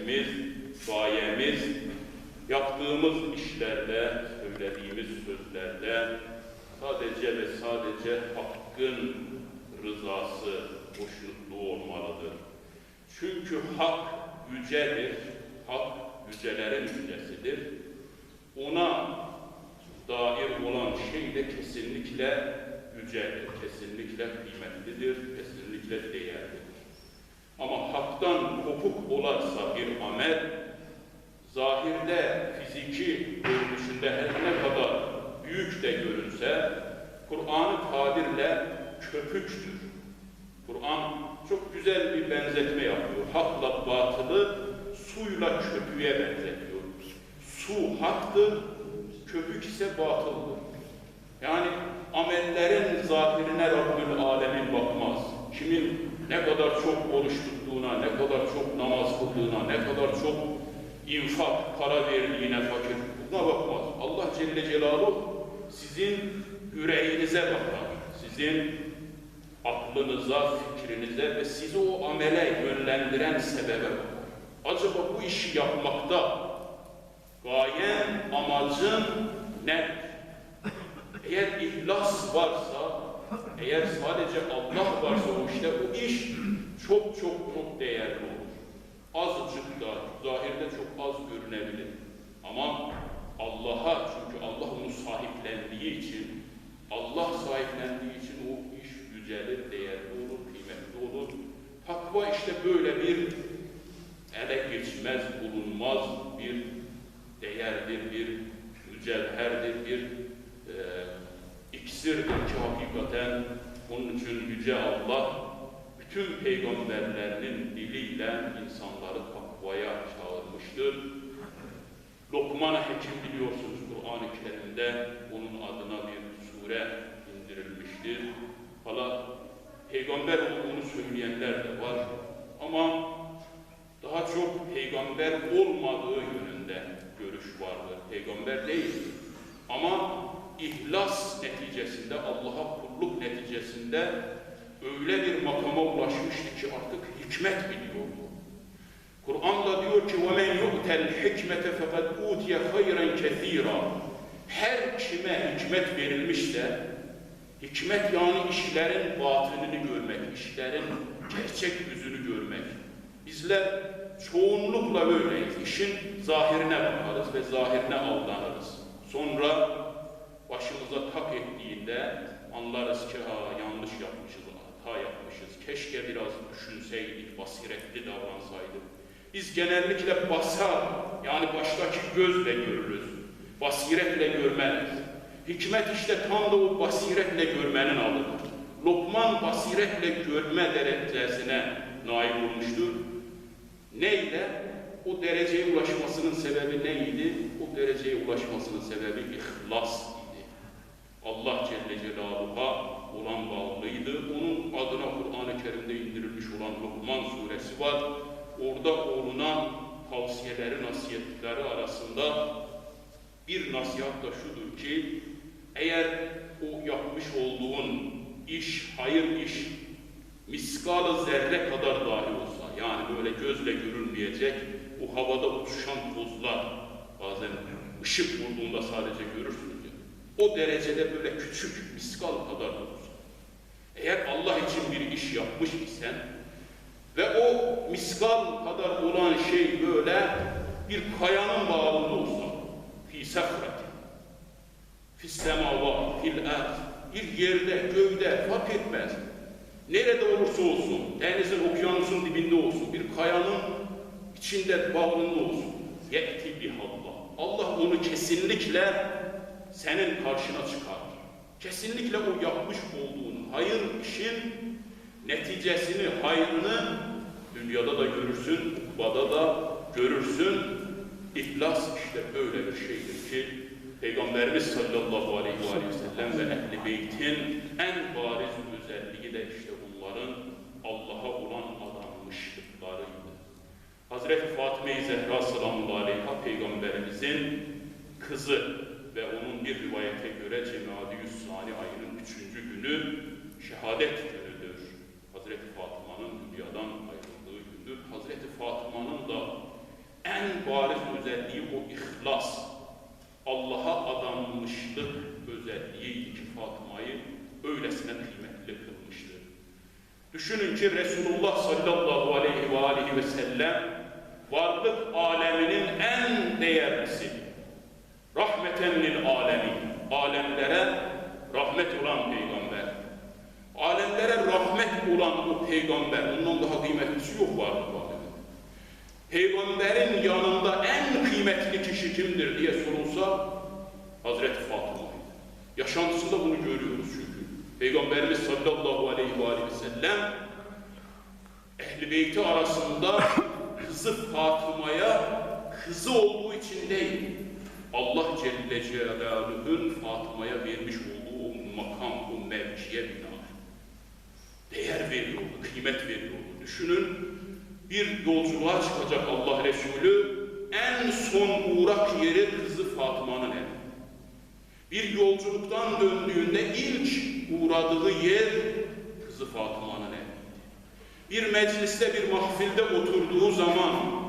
hedefimiz, gayemiz, yaptığımız işlerde, söylediğimiz sözlerde sadece ve sadece Hakk'ın rızası, hoşnutluğu olmalıdır. Çünkü hak yücedir, hak yücelerin yücesidir. Ona dair olan şey de kesinlikle yücedir, kesinlikle kıymetlidir, kesinlikle değerlidir. Ama haktan kopuk olarsa bir amel, zahirde, fiziki görünüşünde her ne kadar büyük de görünse, Kur'an-ı köpüktür. Kur'an çok güzel bir benzetme yapıyor. Hakla batılı suyla köpüğe benzetiyor. Su haktır, köpük ise batıldır. Yani amellerin zahirine Rabbül Alemin bakmaz. Kimin ne kadar çok oruç tuttuğuna, ne kadar çok namaz kıldığına, ne kadar çok infak, para verdiğine, fakir buna bakmaz. Allah Celle Celaluhu sizin yüreğinize bakar. Sizin aklınıza, fikrinize ve sizi o amele yönlendiren sebebe bakar. Acaba bu işi yapmakta gayen, amacın nedir? Eğer ihlas varsa, eğer sadece Allah varsa o işte o iş çok çok çok değerli olur. Azıcık da, zahirde çok az görünebilir. Ama Allah'a, çünkü Allah onu sahiplendiği için, Allah sahiplendiği için o iş yücelir, değerli olur, kıymetli olur. Takva işte böyle bir ele geçmez, bulunmaz bir değerdir, bir mücevherdir, bir e, iksirdir ki hakikaten onun için Yüce Allah bütün peygamberlerinin diliyle insanları takvaya çağırmıştır. Lokman Hekim biliyorsunuz Kur'an-ı Kerim'de onun adına bir sure indirilmiştir. Hala peygamber olduğunu söyleyenler de var. Ama daha çok peygamber olmadığı yönünde görüş vardır. Peygamber değil. Ama ihlas neticesinde, Allah'a kulluk neticesinde öyle bir makama ulaşmıştı ki artık hikmet biliyordu. Kur'an'da diyor ki وَمَنْ يُؤْتَ الْحِكْمَةَ فَقَدْ اُوْتِيَ خَيْرًا كَثِيرًا Her kime hikmet verilmişse, hikmet yani işlerin batınını görmek, işlerin gerçek yüzünü görmek. Bizler çoğunlukla böyleyiz. İşin zahirine bakarız ve zahirine aldanırız. Sonra başımıza tak ettiğinde anlarız ki ha yanlış yapmışız, hata yapmışız. Keşke biraz düşünseydik, basiretli davransaydık. Biz genellikle basar, yani baştaki gözle görürüz. Basiretle görmeliyiz. Hikmet işte tam da o basiretle görmenin adıdır. Lokman basiretle görme derecesine nail olmuştur. Neyle? O dereceye ulaşmasının sebebi neydi? O dereceye ulaşmasının sebebi ihlas. Allah Celle Celaluhu'ya olan bağlıydı. Onun adına Kur'an-ı Kerim'de indirilmiş olan Lokman suresi var. Orada olunan tavsiyeleri, nasihatleri arasında bir nasihat da şudur ki eğer o yapmış olduğun iş, hayır iş miskalı zerre kadar dahi olsa yani böyle gözle görülmeyecek o havada uçuşan tozlar bazen ışık vurduğunda sadece görürsünüz. O derecede böyle küçük miskal kadar olursa eğer Allah için bir iş yapmış isen ve o miskal kadar olan şey böyle bir kayanın bağında olsa fi sefreti fis semava fil ard bir yerde göğde fark etmez. Nerede olursa olsun denizin okyanusun dibinde olsun bir kayanın içinde bağrında olsun ye'ti bihallah Allah onu kesinlikle senin karşına çıkarır kesinlikle o yapmış olduğun hayır işin neticesini, hayrını dünyada da görürsün, kubada da görürsün. İhlas işte böyle bir şeydir ki Peygamberimiz sallallahu aleyhi ve sellem ve ehli beytin en bariz özelliği de işte bunların Allah'a olan adanmışlıklarıydı. Hazreti Fatıma-i Zehra sallallahu aleyha Peygamberimizin kızı ve onun bir rivayete göre Cemadi Sani ayının üçü günü şehadet günüdür. Hazreti Fatıma'nın dünyadan ayrıldığı gündür. Hazreti Fatıma'nın da en bariz özelliği o ihlas, Allah'a adanmışlık özelliğiydi ki Fatıma'yı öylesine kıymetli kılmıştır. Düşünün ki Resulullah sallallahu aleyhi ve aleyhi ve sellem varlık aleminin en değerlisi. Rahmeten lil alemin. Alemlere rahmet olan peygamber. Alemlere rahmet olan bu peygamber, ondan daha kıymetlisi yok varlık aleminde. Peygamberin yanında en kıymetli kişi kimdir diye sorulsa Hazreti Fatıma'ydı. Yaşantısında bunu görüyoruz çünkü. Peygamberimiz sallallahu aleyhi ve aleyhi ve sellem Ehl-i Beyti arasında kızı Fatıma'ya kızı olduğu için değil, Allah Celle Celaluhu'nun Fatıma'ya vermiş olduğu o makam, o mevkiye binaen değer veriyordu, kıymet veriyordu. Düşünün bir yolculuğa çıkacak Allah Resulü en son uğrak yeri kızı Fatıma'nın evi. Bir yolculuktan döndüğünde ilk uğradığı yer kızı Fatıma'nın evi. Bir mecliste bir mahfilde oturduğu zaman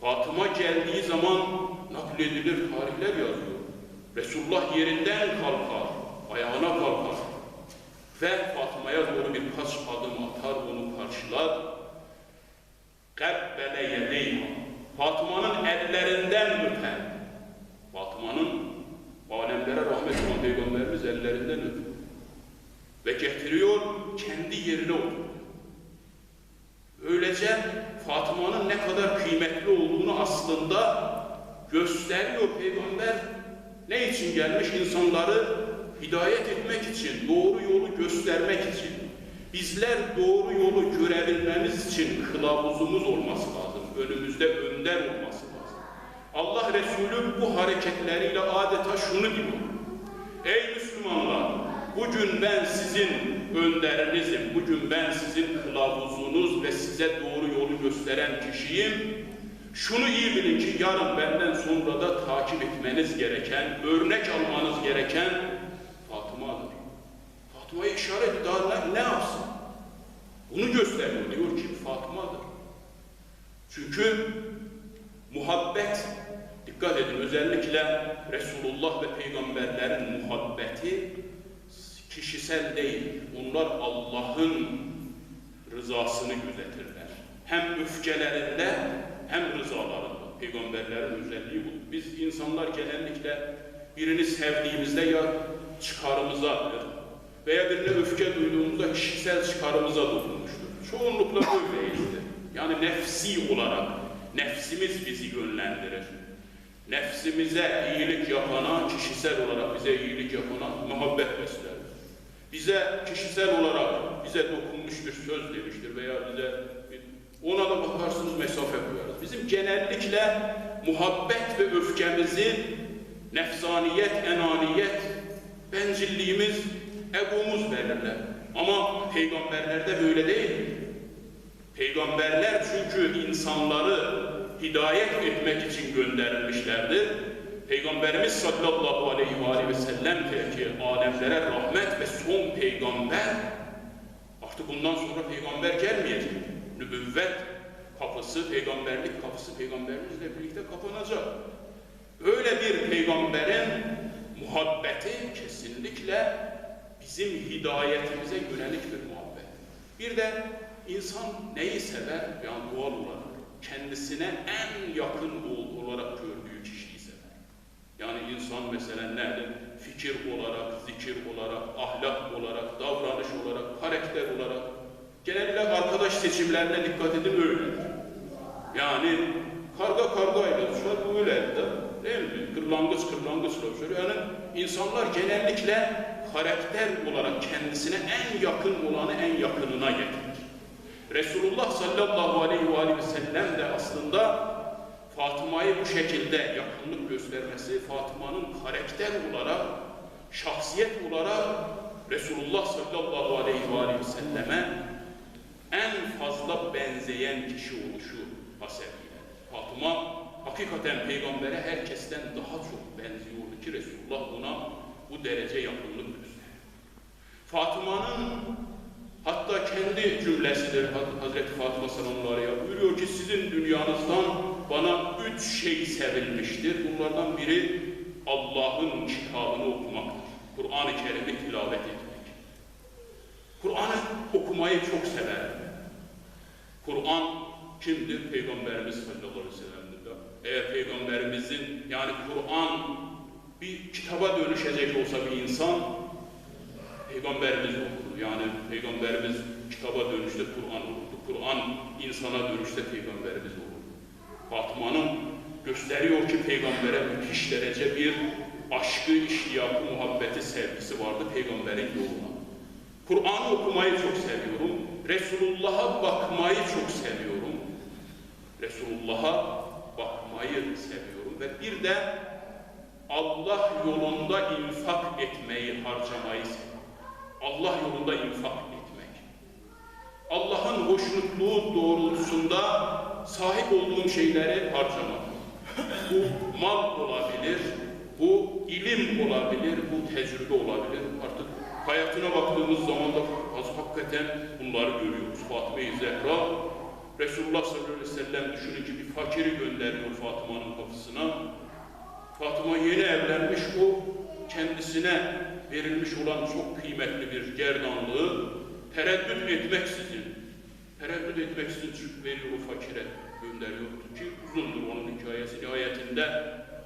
Fatıma geldiği zaman nakledilir tarihler yazıyor. Resulullah yerinden kalkar, ayağına kalkar ve Fatıma'ya doğru birkaç adım atar, onu karşılar. Kebbele yedeyha. Fatıma'nın ellerinden öper. Fatıma'nın alemlere rahmet olan Peygamberimiz ellerinden öper. Ve getiriyor, kendi yerine oturuyor. Böylece Fatıma'nın ne kadar kıymetli olduğunu aslında gösteriyor Peygamber. Ne için gelmiş? insanları hidayet etmek için, doğru yolu göstermek için. Bizler doğru yolu görebilmemiz için kılavuzumuz olması lazım. Önümüzde önder olması lazım. Allah Resulü bu hareketleriyle adeta şunu diyor. Ey Müslümanlar! Bugün ben sizin önderinizim. Bugün ben sizin kılavuzunuz ve size doğru yolu gösteren kişiyim. Şunu iyi bilin ki yarın benden sonra da takip etmeniz gereken, örnek almanız gereken Fatıma'dır. Fatıma'ya işaret daha ne, yapsın? Bunu gösteriyor diyor ki Fatıma'dır. Çünkü muhabbet, dikkat edin özellikle Resulullah ve peygamberlerin muhabbeti kişisel değil. Onlar Allah'ın rızasını gözetirler. Hem öfkelerinde hem rızalarında. Peygamberlerin özelliği bu. Biz insanlar genellikle birini sevdiğimizde ya çıkarımıza veya birine öfke duyduğumuzda kişisel çıkarımıza dokunmuştur. Çoğunlukla öyleyizdir. Yani nefsi olarak nefsimiz bizi yönlendirir. Nefsimize iyilik yapana, kişisel olarak bize iyilik yapana muhabbet besler. Bize kişisel olarak bize dokunmuş bir söz demiştir veya bize ona da bakarsınız mesafe koyarız. Bizim genellikle muhabbet ve öfkemizi nefsaniyet, enaniyet, bencilliğimiz, egomuz belirler. Ama peygamberlerde böyle değil. Peygamberler çünkü insanları hidayet etmek için gönderilmişlerdir. Peygamberimiz sallallahu aleyhi ve, aleyhi ve sellem ki alemlere rahmet ve son peygamber artık bundan sonra peygamber gelmeyecek. Nübüvvet kapısı, peygamberlik kapısı peygamberimizle birlikte kapanacak. Öyle bir peygamberin muhabbeti kesinlikle bizim hidayetimize yönelik bir muhabbet. Bir de insan neyi sever? Yani doğal olarak kendisine en yakın olarak gördüğü kişiyi sever. Yani insan mesela nerede? Fikir olarak, zikir olarak, ahlak olarak, davranış olarak, karakter olarak. Genellikle arkadaş seçimlerine dikkat edin öyledir. Yani karga kargayla düşer, bu öyle de, değil mi? Kırlangıç kırlangıçla düşer. Yani insanlar genellikle karakter olarak kendisine en yakın olanı en yakınına getirir. Resulullah sallallahu aleyhi ve, aleyhi ve sellem de aslında Fatıma'yı bu şekilde yakınlık göstermesi, Fatıma'nın karakter olarak, şahsiyet olarak Resulullah sallallahu aleyhi ve, aleyhi ve selleme en fazla benzeyen kişi oluşu hasebiyle. Fatıma hakikaten peygambere herkesten daha çok benziyordu ki Resulullah ona bu derece yakınlık gösterdi. Fatıma'nın hatta kendi cümlesidir Haz- Hazreti Fatıma sallallahu aleyhi buyuruyor ki sizin dünyanızdan bana üç şey sevilmiştir. Bunlardan biri Allah'ın kitabını okumaktır. Kur'an-ı Kerim'i tilavet etmek. Kur'an'ı okumayı çok severim. Kur'an kimdir? Peygamberimiz sallallahu aleyhi ve. Eğer Peygamberimizin yani Kur'an bir kitaba dönüşecek olsa bir insan Peygamberimiz olurdu. Yani Peygamberimiz kitaba dönüşte Kur'an olurdu. Kur'an insana dönüşte Peygamberimiz olurdu. Fatıma'nın gösteriyor ki Peygamber'e müthiş derece bir aşkı, iştiyakı, muhabbeti, sevgisi vardı Peygamber'in yoluna. Kur'an'ı okumayı çok seviyorum. Resulullah'a bakmayı çok seviyorum. Resulullah'a bakmayı seviyorum. Ve bir de Allah yolunda infak etmeyi, harcamayı seviyorum. Allah yolunda infak etmek. Allah'ın hoşnutluğu doğrultusunda sahip olduğum şeyleri harcamak. Bu mal olabilir, bu ilim olabilir, bu tecrübe olabilir. Hayatına baktığımız zaman da az hakikaten bunları görüyoruz. Fatıma-i Zehra, Resulullah sallallahu aleyhi ve sellem düşünün ki bir fakiri gönderiyor Fatıma'nın kapısına. Fatıma yeni evlenmiş, o kendisine verilmiş olan çok kıymetli bir gerdanlığı tereddüt etmeksizin, tereddüt etmeksizin veriyor o fakire gönderiyor ki uzundur onun hikayesi nihayetinde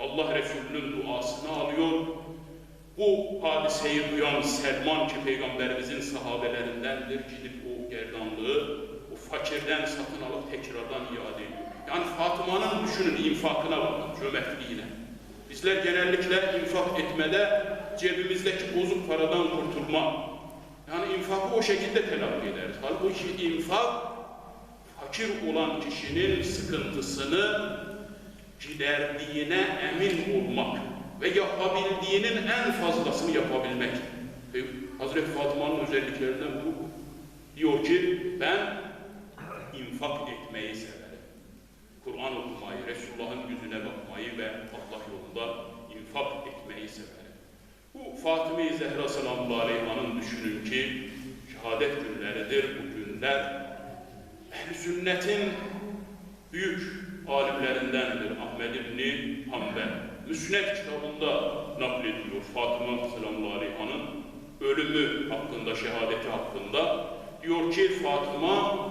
Allah Resulü'nün duasını alıyor. Bu hadiseyi duyan Selman ki Peygamberimizin sahabelerindendir gidip o gerdanlığı o fakirden satın alıp tekrardan iade ediyor. Yani Fatıma'nın düşünün infakına bakın, cömertliğine. Bizler genellikle infak etmede cebimizdeki bozuk paradan kurtulma. Yani infakı o şekilde telakki ederiz. Halbuki infak fakir olan kişinin sıkıntısını giderdiğine emin olmak ve yapabildiğinin en fazlasını yapabilmek. Ve Hazreti Fatıma'nın özelliklerinden bu. Diyor ki ben infak etmeyi severim. Kur'an okumayı, Resulullah'ın yüzüne bakmayı ve Allah yolunda infak etmeyi severim. Bu Fatıma-i Zehra sallallahu düşünün ki şehadet günleridir bu günler. Ehl-i sünnetin büyük alimlerindendir Ahmed İbni Hanbel. Müsned kitabında naklediyor Fatıma ve sellem'in ölümü hakkında, şehadeti hakkında. Diyor ki Fatıma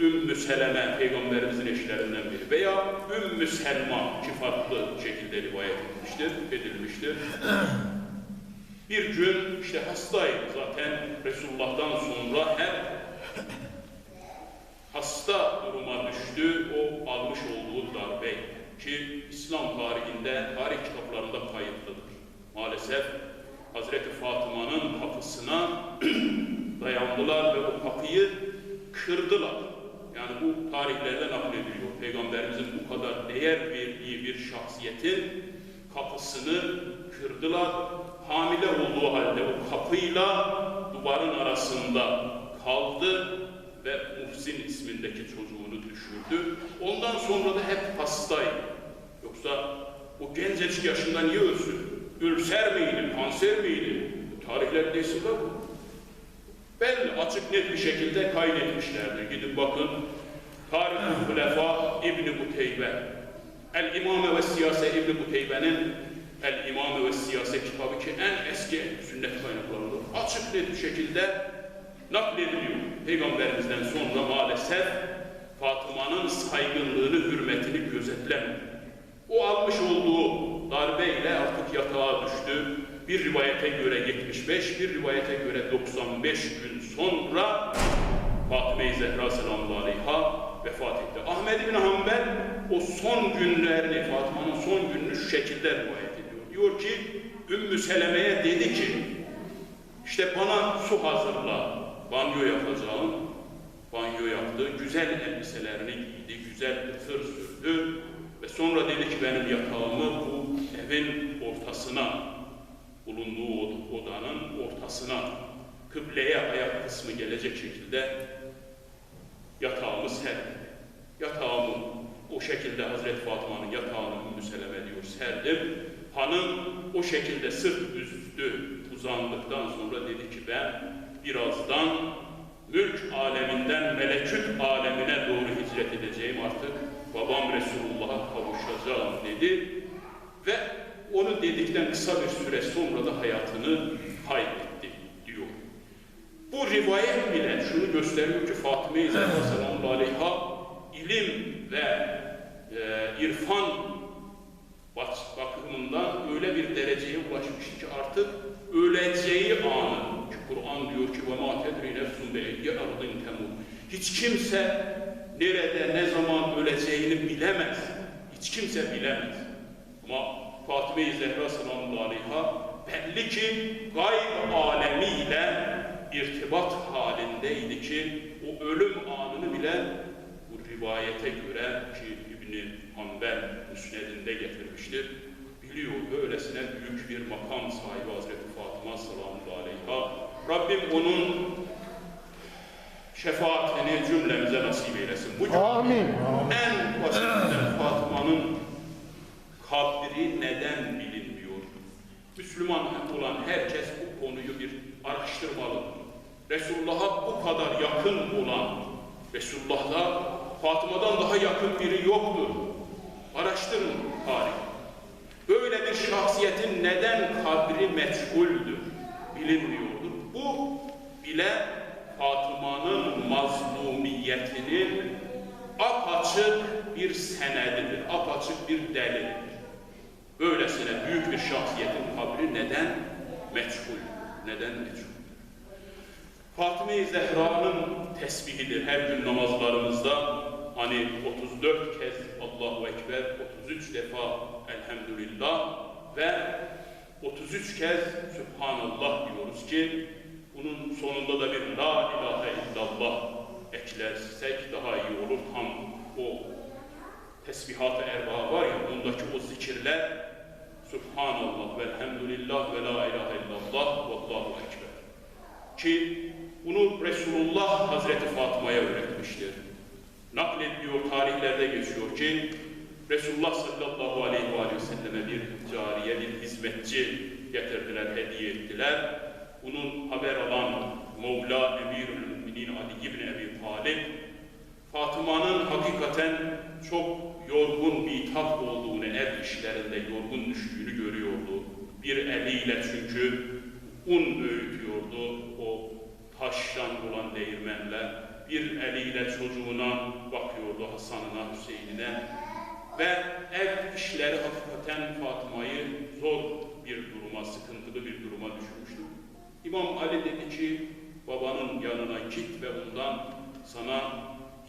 Ümmü Seleme peygamberimizin eşlerinden biri veya Ümmü Selma ki farklı şekilde rivayet etmiştir, edilmiştir. Bir gün işte hastaydı zaten Resulullah'tan sonra hep hasta duruma düştü o almış olduğu darbe ki İslam tarihinde tarih kitaplarında kayıtlıdır. Maalesef Hazreti Fatıma'nın kapısına dayandılar ve o kapıyı kırdılar. Yani bu tarihlerde naklediliyor. Peygamberimizin bu kadar değer verdiği bir şahsiyetin kapısını kırdılar. Hamile olduğu halde o kapıyla duvarın arasında kaldı ve Muhsin ismindeki çocuğunu düşürdü. Ondan sonra da hep hastaydı. Yoksa o gencecik yaşında niye ölsün? Ülser miydi, kanser miydi? Tarihlerde isim var mı? Belli, açık net bir şekilde kaydetmişlerdir. Gidin bakın. Tarih-ı Hulefa İbn-i Buteybe. El-İmame ve Siyase İbn-i Buteybe'nin El-İmame ve Siyase kitabı ki en eski sünnet kaynaklarıdır. Açık net bir şekilde naklediliyor. Peygamberimizden sonra maalesef Fatıma'nın saygınlığını, hürmetini gözetlemedi. O almış olduğu darbeyle artık yatağa düştü. Bir rivayete göre 75, bir rivayete göre 95 gün sonra Fatıma-i Zehra sallallahu aleyha vefat etti. Ahmed bin Hanbel o son günlerini, Fatıma'nın son gününü şu şekilde rivayet ediyor. Diyor ki, Ümmü Seleme'ye dedi ki, işte bana su hazırla, banyo yapacağım. Banyo yaptı, güzel elbiselerini giydi, güzel tır sürdü ve sonra dedi ki benim yatağımı bu evin ortasına, bulunduğu od- odanın ortasına, kıbleye ayak kısmı gelecek şekilde yatağımı serdi. Yatağımı o şekilde Hazreti Fatıma'nın yatağını Ümmü Seleme diyor serdim. Hanım o şekilde sırt üstü uzandıktan sonra dedi ki ben birazdan mülk aleminden melekut alemine doğru hicret edeceğim artık. Babam Resulullah'a kavuşacağım dedi ve onu dedikten kısa bir süre sonra da hayatını kaybetti diyor. Bu rivayet bile şunu gösteriyor ki sallallahu aleyha ilim ve e, irfan bak- bakımından öyle bir dereceye ulaşmıştı ki artık öleceği anı ve ma tedri nefsun be eyyi ardın temut. Hiç kimse nerede ne zaman öleceğini bilemez. Hiç kimse bilemez. Ama Fatime-i Zehra sallallahu belli ki gayb alemiyle irtibat halindeydi ki o ölüm anını bile bu rivayete göre ki İbni Hanbel müsnedinde getirmiştir. Biliyordu öylesine büyük bir makam sahibi Hazreti Fatıma sallallahu aleyha Rabbim onun şefaatini cümlemize nasip eylesin. Bu cümle Amin. en basitinden Fatıma'nın kabri neden bilinmiyor? Müslüman olan herkes bu konuyu bir araştırmalı. Resulullah'a bu kadar yakın olan, Resulullah'la Fatıma'dan daha yakın biri yoktur. Araştırın tarih. Böyle bir şahsiyetin neden kabri meçhuldür, bilinmiyordur. Bu bile Fatıma'nın mazlumiyetinin apaçık bir senedidir, apaçık bir delildir. Böylesine büyük bir şahsiyetin kabri neden meçhul, neden meçhul? Fatıma-i Zehra'nın tesbihidir her gün namazlarımızda. Hani 34 kez Allahu Ekber, 33 defa Elhamdülillah ve 33 kez Sübhanallah diyoruz ki bunun sonunda da bir La ilahe illallah eklersek daha iyi olur. Tam o tesbihat-ı erba var ya ondaki o zikirler Subhanallah ve elhamdülillah ve la ilahe illallah ve Allahu ekber. Ki bunu Resulullah Hazreti Fatıma'ya öğretmiştir. Naklediliyor, tarihlerde geçiyor ki Resulullah sallallahu aleyhi ve selleme bir cariye, bir hizmetçi getirdiler, hediye ettiler. Bunun haber alan Mevla Emirül Müminin Ali İbni Ebi Talib Fatıma'nın hakikaten çok yorgun bir tat olduğunu, ev işlerinde yorgun düştüğünü görüyordu. Bir eliyle çünkü un öğütüyordu o taştan olan değirmenle. Bir eliyle çocuğuna bakıyordu Hasan'ına, Hüseyin'ine. Ve ev işleri hakikaten Fatıma'yı zor bir duruma, sıkıntılı bir duruma düşürmüştü. İmam Ali dedi ki, babanın yanına git ve ondan sana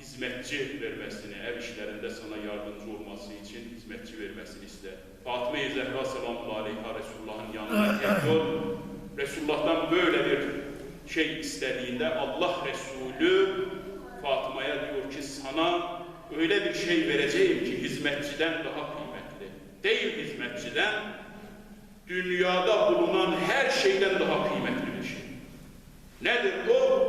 hizmetçi vermesini, ev işlerinde sana yardımcı olması için hizmetçi vermesini iste. Fatıma-i Zehra sallallahu aleyha Resulullah'ın yanına geliyor. Resulullah'tan böyle bir şey istediğinde Allah Resulü Fatıma'ya diyor ki sana öyle bir şey vereceğim ki hizmetçiden daha kıymetli. Değil hizmetçiden, dünyada bulunan her şeyden daha kıymetli bir şey. Nedir bu?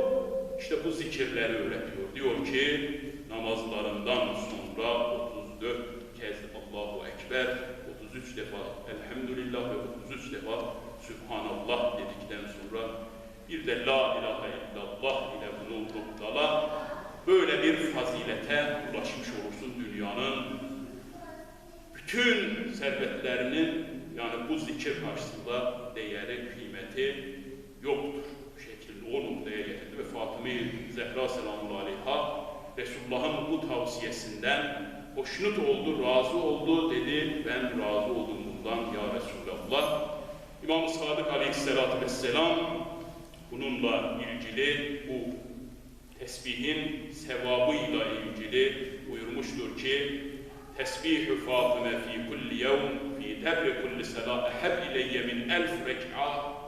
İşte bu zikirleri öğretiyor. Diyor ki namazlarından sonra 34 kez Allahu Ekber, 33 defa Elhamdülillah ve 33 defa Sübhanallah dedikten sonra bir de La ilahe illallah ile bunu noktada böyle bir fazilete ulaşmış olursun dünyanın bütün servetlerinin yani bu zikir karşısında değeri, kıymeti yoktur. O noktaya getirdi ve Fatıma-i Zehra selamun aleyha Resulullah'ın bu tavsiyesinden hoşnut oldu, razı oldu dedi. Ben razı oldum bundan ya Resulallah. İmam-ı Sadık aleyhissalatü vesselam bununla ilgili bu tesbihin sevabıyla ilgili buyurmuştur ki tesbihü Fatıma fi kulli yevm fi tebri kulli salat eheb ileyye min elf rek'a